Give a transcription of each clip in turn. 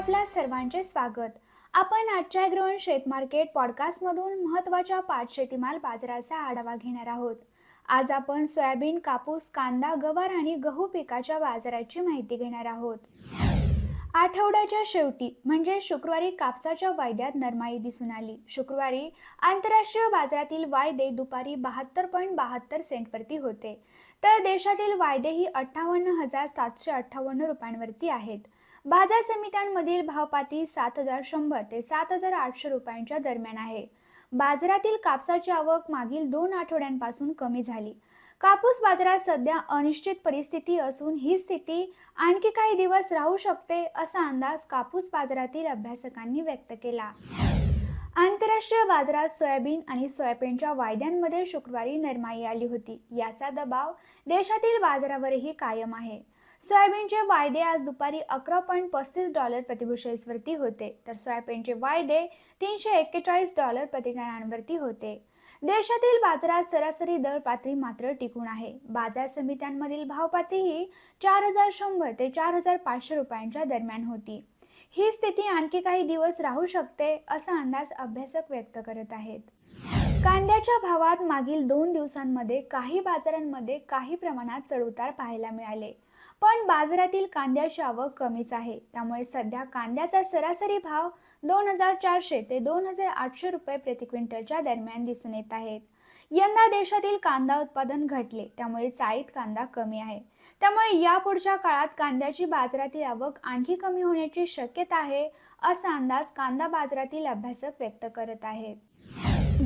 आपल्या सर्वांचे स्वागत. आपण आजच्या ग्रहण शेत मार्केट पॉडकास्टमधून महत्त्वाच्या पाच शेतीमाल बाजाराचा आढावा घेणार आहोत. आज आपण सोयाबीन कापूस कांदा गवार आणि गहू पिकाच्या बाजाराची माहिती घेणार आहोत. आठवड्याच्या शेवटी म्हणजे शुक्रवारी कापसाच्या वायद्यात नरमाई दिसून आली. शुक्रवारी आंतरराष्ट्रीय बाजारातील वायदे दुपारी बहात्तर पॉईंट बहात्तर सेंटवरती होते. तर देशातील वायदेही अठ्ठावन्न हजार सातशे अठ्ठावन्न रुपयांवरती आहेत. बाजार समित्यांमधील भावपाती सात हजार शंभर ते सात हजार आठशे रुपयांच्या दरम्यान आहे. बाजारातील कापसाची आवक मागील दोन आठवड्यांपासून कमी झाली. कापूस बाजारात सध्या अनिश्चित परिस्थिती असून ही स्थिती आणखी काही दिवस राहू शकते असा अंदाज कापूस बाजारातील अभ्यासकांनी व्यक्त केला. आंतरराष्ट्रीय बाजारात सोयाबीन आणि सोयाबीनच्या वायद्यांमध्ये शुक्रवारी नरमाई आली होती. याचा दबाव देशातील बाजारावरही कायम आहे. सोयाबीनचे वायदे आज दुपारी अकरा पॉईंट पस्तीस डॉलर प्रतिबुशेल्सवरती होते. तर सोयाबीनचे वायदे तीनशे एक्केचाळीस डॉलर प्रतिटनांवरती होते. देशातील बाजारात सरासरी दर पातळी मात्र टिकून आहे. बाजार समित्यांमधील भावपातीही चार हजार शंभर ते चार हजार पाचशे रुपयांच्या दरम्यान होती. ही स्थिती आणखी काही दिवस राहू शकते असा अंदाज अभ्यासक व्यक्त करत आहेत. कांद्याच्या भावात मागील दोन दिवसांमध्ये काही बाजारांमध्ये काही प्रमाणात चढउतार पाहायला मिळाले. पण बाजारातील कांद्याची आवक कमीच आहे. त्यामुळे सध्या कांद्याचा सरासरी भाव दोन हजार चारशे ते दोन हजार आठशे रुपये प्रति क्विंटलच्या दरम्यान दिसून येत आहेत यंदा देशातील कांदा उत्पादन घटले त्यामुळे चाळीत कांदा कमी आहे. त्यामुळे यापुढच्या काळात कांद्याची बाजारातील आवक आणखी कमी होण्याची शक्यता आहे असा अंदाज कांदा बाजारातील अभ्यासक व्यक्त करत आहेत.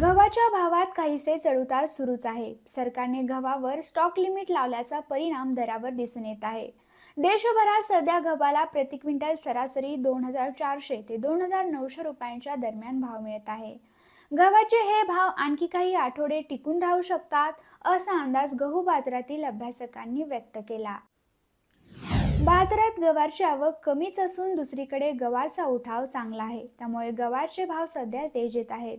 गव्हाच्या भावात काहीसे चढउतार सुरूच आहे. सरकारने गव्हावर स्टॉक लिमिट लावल्याचा परिणाम दरावर दिसून येत आहे. देशभरात सध्या गव्हाला प्रति क्विंटल सरासरी दोन हजार चारशे ते दोन हजार नऊशे रुपयांच्या दरम्यान भाव मिळत आहे. गव्हाचे हे भाव आणखी काही आठवडे टिकून राहू शकतात असा अंदाज गहू बाजारातील अभ्यासकांनी व्यक्त केला. बाजारात गवारची आवक कमीच असून दुसरीकडे गवारचा उठाव चांगला आहे. त्यामुळे गवारचे भाव सध्या तेजीत आहेत.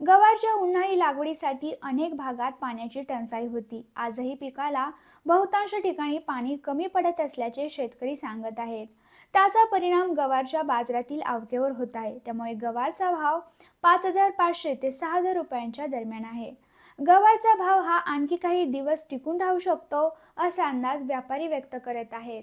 गवारच्या उन्हाळी लागवडीसाठी अनेक भागात पाण्याची टंचाई होती. आजही पिकाला बहुतांश ठिकाणी पाणी कमी पडत असल्याचे शेतकरी सांगत आहेत. त्याचा परिणाम गवारच्या बाजारातील आवकेवर होत आहे. त्यामुळे गवारचा भाव पाच हजार पाचशे ते सहा हजार रुपयांच्या दरम्यान आहे. गवारचा भाव हा आणखी काही दिवस टिकून राहू शकतो असा अंदाज व्यापारी व्यक्त करत आहेत.